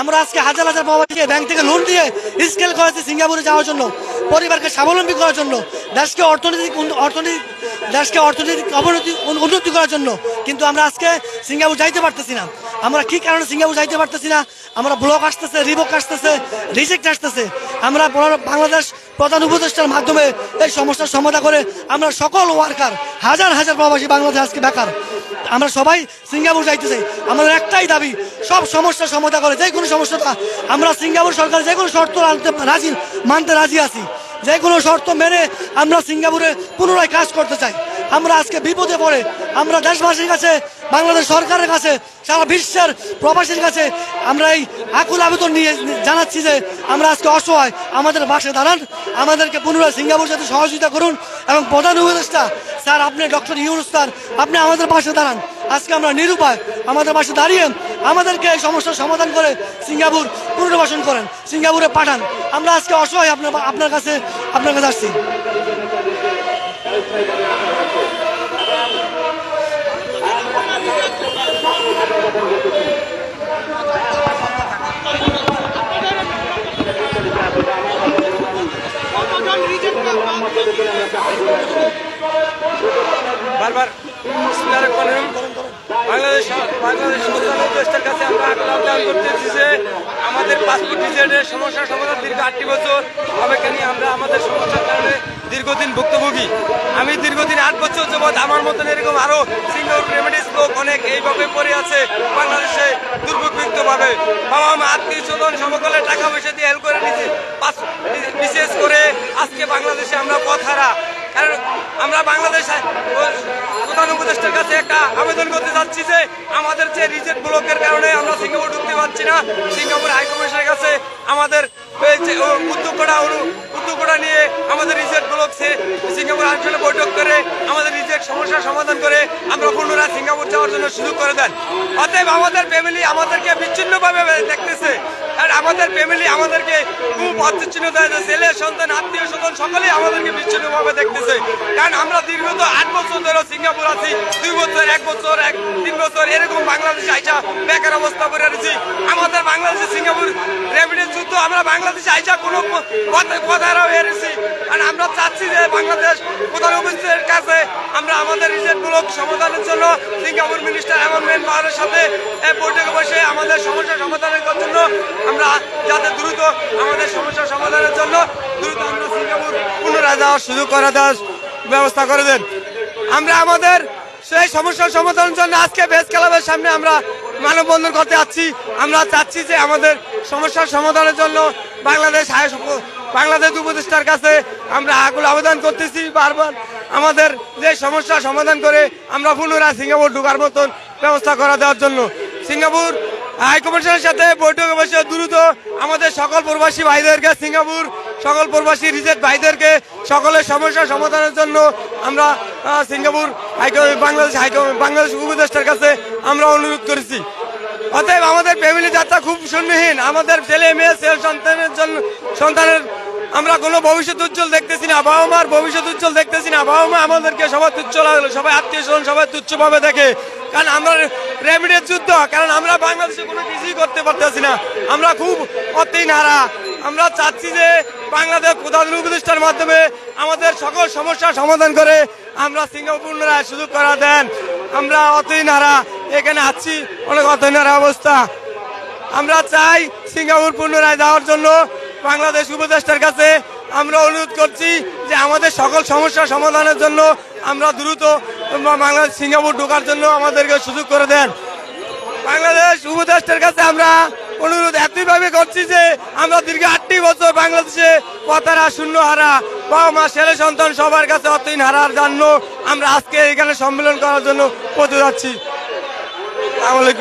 আমরা আজকে হাজার হাজার প্রবাসীকে ব্যাংক থেকে লোন দিয়ে স্কেল করেছি সিঙ্গাপুরে যাওয়ার জন্য, পরিবারকে স্বাবলম্বী করার জন্য, দেশকে অর্থনৈতিক অর্থনৈতিক, দেশকে অর্থনৈতিক অবনতি উন্নতি করার জন্য। কিন্তু আমরা আজকে সিঙ্গাপুর যাইতে পারতেছি না। আমরা কি কারণে সিঙ্গাপুর যাইতে পারতেছি না? আমরা ব্লক আসতেছে রিবক আসতেছে রিজেক্ট আসতেছে। আমরা বাংলাদেশ প্রধান উপদেষ্টার মাধ্যমে এই সমস্যার সমাধান করে আমরা সকল ওয়ার্কার হাজার হাজার প্রবাসী বাংলাদেশ আজকে বেকার। আমরা সবাই সিঙ্গাপুর যাইতে চাই আমাদের একটাই দাবি, সব সমস্যার সমাধান করে, যে কোনো সমস্যা আমরা সিঙ্গাপুর সরকার যে কোনো শর্ত আনতে রাজি, মানতে রাজি আছি। যে কোনো শর্ত মেনে আমরা সিঙ্গাপুরে পুনরায় কাজ করতে চাই। আমরা আজকে বিপদে পড়ে, আমরা দেশবাসীর কাছে বাংলাদেশ সরকারের কাছে, সারা বিশ্বের প্রবাসীর কাছে আমরা এই আকুল আবেদন নিয়ে জানাচ্ছি যে আমরা আজকে অসহায়, আমাদের পাশে দাঁড়ান, আমাদেরকে পুনরায় সিঙ্গাপুর সাথে সহযোগিতা করুন এবং প্রধান উপদেষ্টা স্যার, আপনি ডক্টর ইউনুস স্যার, আপনি আমাদের পাশে দাঁড়ান। আজকে আমরা নিরুপায় আমাদের পাশে দাঁড়িয়ে আমাদেরকে এই সমস্যার সমাধান করে সিঙ্গাপুর পুনর্বাসন করেন, সিঙ্গাপুরে পাঠান। আমরা আজকে অসহায় আপনার আপনার কাছে আপনার কাছে আসছি। বারবার। বাংলাদেশ বাংলাদেশ দেশটার কাছে আমরা আবেদন করতেছি যে আমাদের পাসপোর্ট ভিজিটের সমস্যার সমাধান দীর্ঘ আটটি বছর হবে কেন আমরা আমাদের সমস্যার কারণে দীর্ঘদিন ভুক্তভোগী আমি দীর্ঘদিন আট বছর যাবৎ আমার মতন এরকম আরও সিঙ্গল রেমেডিস লোক অনেক এইভাবে পড়ে আছে বাংলাদেশে দুর্ভিক্ষভাবে বাবা মা আত্মীয় স্বজন সমকালে টাকা পয়সা দিয়ে হেল্প করে নিচ্ছে বিশেষ করে আজকে বাংলাদেশে আমরা পথ হারা কারণ আমরা বাংলাদেশ, প্রধান উপদেষ্টার কাছে একটা আবেদন করতে যাচ্ছি যে আমাদের যে রিজেক্ট ব্লকের কারণে আমরা সিঙ্গাপুর ঢুকতে পারছি না। সিঙ্গাপুর হাইকমিশনের কাছে আমাদের উদ্যোগটা উদ্যোগটা নিয়ে আমাদের রিজেক্ট সে সিঙ্গাপুর আঞ্চলে বৈঠক করে আমাদের রিজেক্ট সমস্যার সমাধান করে আমরা পুনরায় সিঙ্গাপুর যাওয়ার জন্য সুযোগ করে দেন। অতএব আমাদের ফ্যামিলি আমাদেরকে বিচ্ছিন্নভাবে দেখতেছে। আর আমাদের ফ্যামিলি আমাদেরকে খুব দেয় ছেলে, সন্তান, আত্মীয় স্বজন সকলেই আমাদেরকে বিচ্ছিন্নভাবে দেখতেছে। কারণ আমরা দীর্ঘত আট বছর ধরে সিঙ্গাপুর আছি, দুই বছর, এক বছর, এক, তিন বছর, এরকম বাংলাদেশে আইসা বেকার অবস্থা করে রয়েছি আমাদের বাংলাদেশে সিঙ্গাপুর যুদ্ধ আমরা বাংলাদেশে আইসা কোনো পথারা হয়ে রয়েছি। কারণ আমরা চাচ্ছি যে বাংলাদেশ প্রধান অফিসের কাছে আমরা আমাদের রিজেক্টমূলক সমাধানের জন্য সিঙ্গাপুর মিনিস্টার এমন মেন পাওয়ারের সাথে বৈঠকে বসে আমাদের সমস্যা সমাধানের জন্য আমরা যাতে দ্রুত আমাদের সমস্যা সমাধানের জন্য দ্রুত আমরা সিঙ্গাপুর পুনরায় যাওয়ার সুযোগ করে দেওয়ার ব্যবস্থা করে দেন। আমরা আমাদের সেই সমস্যার সমাধানের জন্য আজকে বেস ক্লাবের সামনে আমরা মানববন্ধন করতে যাচ্ছি। আমরা চাচ্ছি যে আমাদের সমস্যার সমাধানের জন্য বাংলাদেশ বাংলাদেশ উপদেষ্টার কাছে আমরা আকুল আবেদন করতেছি বারবার। আমাদের যে সমস্যা সমাধান করে আমরা পুনরায় সিঙ্গাপুর ঢোকার মতন ব্যবস্থা করা দেওয়ার জন্য। সিঙ্গাপুর হাইকমিশনের সাথে বৈঠকে বসে দ্রুত আমাদের সকল প্রবাসী ভাইদেরকে, সিঙ্গাপুর সকল প্রবাসী রিজেক্ট ভাইদেরকে সকলের সমস্যা সমাধানের জন্য আমরা সিঙ্গাপুর হাইকো- বাংলাদেশ হাইকো- বাংলাদেশ উপদেষ্টার কাছে আমরা অনুরোধ করেছি। অতএব আমাদের ফ্যামিলি যাত্রা খুব শূন্যহীন। আমাদের ছেলে, মেয়ে, ছেলে, সন্তানের জন্য সন্তানের আমরা কোনো ভবিষ্যৎ উজ্জ্বল দেখতেছি না, বাবা মার ভবিষ্যৎ উজ্জ্বল দেখতেছি না। বাবা মা আমাদেরকে সবাই তুচ্ছ লাগল, সবাই আত্মীয় স্বজন সবাই তুচ্ছভাবে দেখে। কারণ আমরা রেমিডের যুদ্ধ, কারণ আমরা বাংলাদেশে কোনো কিছুই করতে পারতেছি না। আমরা খুব অতি নারা। আমরা চাচ্ছি যে বাংলাদেশ প্রধান উপদেষ্টার মাধ্যমে আমাদের সকল সমস্যার সমাধান করে আমরা সিঙ্গাপুর সুযোগ করা দেন। আমরা অতই নারা এখানে আছি, অনেক অতই নারা অবস্থা। আমরা চাই সিঙ্গাপুর পুনরায় যাওয়ার জন্য বাংলাদেশ উপদেষ্টার কাছে আমরা অনুরোধ করছি যে আমাদের সকল সমস্যা সমাধানের জন্য আমরা দ্রুত বাংলাদেশ সিঙ্গাপুর ঢোকার জন্য আমাদেরকে সুযোগ করে দেন। বাংলাদেশ উপদেষ্টার কাছে আমরা অনুরোধ এতইভাবে করছি যে আমরা দীর্ঘ আটটি বছর বাংলাদেশে কথারা শূন্য হারা, বাবা মা, ছেলে, সন্তান সবার কাছে অতদিন হারার জন্য আমরা আজকে এখানে সম্মেলন করার জন্য পৌঁছে যাচ্ছি। আসসালামু আলাইকুম।